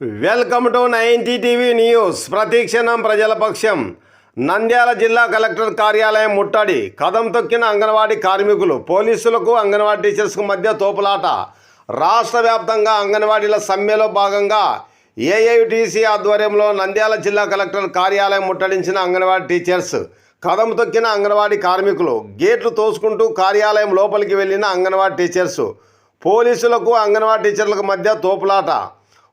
Welcome to ninety TV news ప్రతీక్షణం ప్రజల పక్షం. నంద్యాల జిల్లా కలెక్టర్ కార్యాలయం ముట్టడి. కదం తొక్కిన అంగన్వాడీ కార్మికులు పోలీసులకు అంగన్వాడీ టీచర్స్కు మధ్య తోపులాట. రాష్ట్ర వ్యాప్తంగా అంగన్వాడీల సమ్మెలో భాగంగా ఏఐటీసీ ఆధ్వర్యంలో నంద్యాల జిల్లా కలెక్టర్ కార్యాలయం ముట్టడించిన అంగన్వాడీ టీచర్స్ కదం తొక్కిన అంగన్వాడీ కార్మికులు గేట్లు తోసుకుంటూ కార్యాలయం లోపలికి వెళ్ళిన అంగన్వాడీ టీచర్స్ పోలీసులకు అంగన్వాడీ టీచర్లకు మధ్య తోపులాట.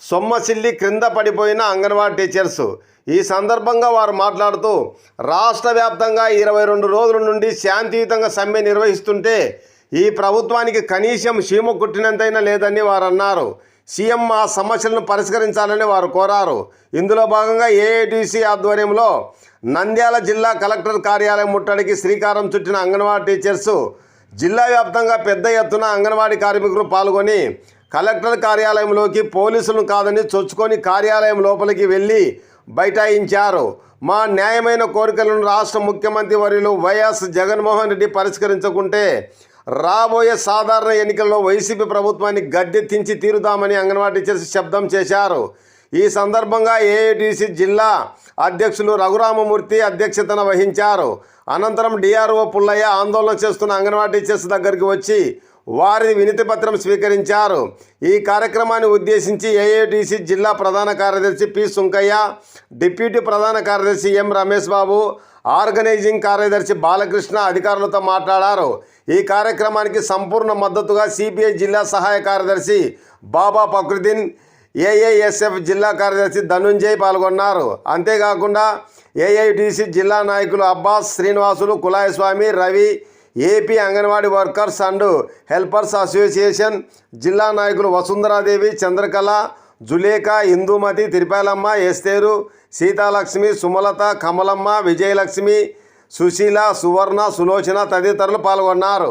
సొమ్మసిల్లి క్రింద పడిపోయిన అంగన్వాడీ టీచర్స్. ఈ సందర్భంగా వారు మాట్లాడుతూ రాష్ట్ర వ్యాప్తంగా ఇరవై రెండు రోజుల నుండి శాంతియుతంగా సమ్మె నిర్వహిస్తుంటే ఈ ప్రభుత్వానికి కనీసం సీమ కుట్టినంతైనా లేదని వారు అన్నారు సీఎం ఆ సమస్యలను పరిష్కరించాలని వారు కోరారు. ఇందులో భాగంగా ఏఐటీసీ ఆధ్వర్యంలో నంద్యాల జిల్లా కలెక్టర్ కార్యాలయం ముట్టడికి శ్రీకారం చుట్టిన అంగన్వాడీ టీచర్సు జిల్లా వ్యాప్తంగా పెద్ద ఎత్తున అంగన్వాడీ కార్మికులు పాల్గొని కలెక్టర్ కార్యాలయంలోకి పోలీసులను కాదని చొచ్చుకొని కార్యాలయం లోపలికి వెళ్ళి బైఠాయించారు. మా న్యాయమైన కోరికలను రాష్ట్ర ముఖ్యమంత్రి వర్యులు వైఎస్ జగన్మోహన్ రెడ్డి పరిష్కరించకుంటే రాబోయే సాధారణ ఎన్నికల్లో వైసీపీ ప్రభుత్వాన్ని గడ్డెత్తించి తీరుదామని అంగన్వాడీ చేసి శబ్దం చేశారు. ఈ సందర్భంగా ఏఐటీసీ జిల్లా అధ్యక్షులు రఘురామమూర్తి అధ్యక్షతన వహించారు. అనంతరం డిఆర్ఓ పుల్లయ్య ఆందోళన చేస్తున్న అంగన్వాడీ టీచర్స్ దగ్గరికి వచ్చి వారి వినతి పత్రం స్వీకరించారు. ఈ కార్యక్రమాన్ని ఉద్దేశించి ఏఐటీసీ జిల్లా ప్రధాన కార్యదర్శి పి సుంకయ్య డిప్యూటీ ప్రధాన కార్యదర్శి ఎం రమేష్ బాబు ఆర్గనైజింగ్ కార్యదర్శి బాలకృష్ణ అధికారులతో మాట్లాడారు. ఈ కార్యక్రమానికి సంపూర్ణ మద్దతుగా సిపిఐ జిల్లా సహాయ కార్యదర్శి బాబా ఫక్రుద్దీన్ ఏఐఎస్ఎఫ్ జిల్లా కార్యదర్శి ధనుంజయ్ పాల్గొన్నారు. అంతేకాకుండా ఏఐటీసీ జిల్లా నాయకులు Abbas Srinivasulu Kulayaswamy Ravi AP anganwadi workers and helpers association జిల్లా నాయకులు వసుంధరాదేవి చంద్రకళ జులేఖ ఇందుమతి తిరుపాలమ్మ ఎస్తేరు సీతాలక్ష్మి సుమలత కమలమ్మ విజయలక్ష్మి సుశీల సువర్ణ సులోచన తదితరులు పాల్గొన్నారు.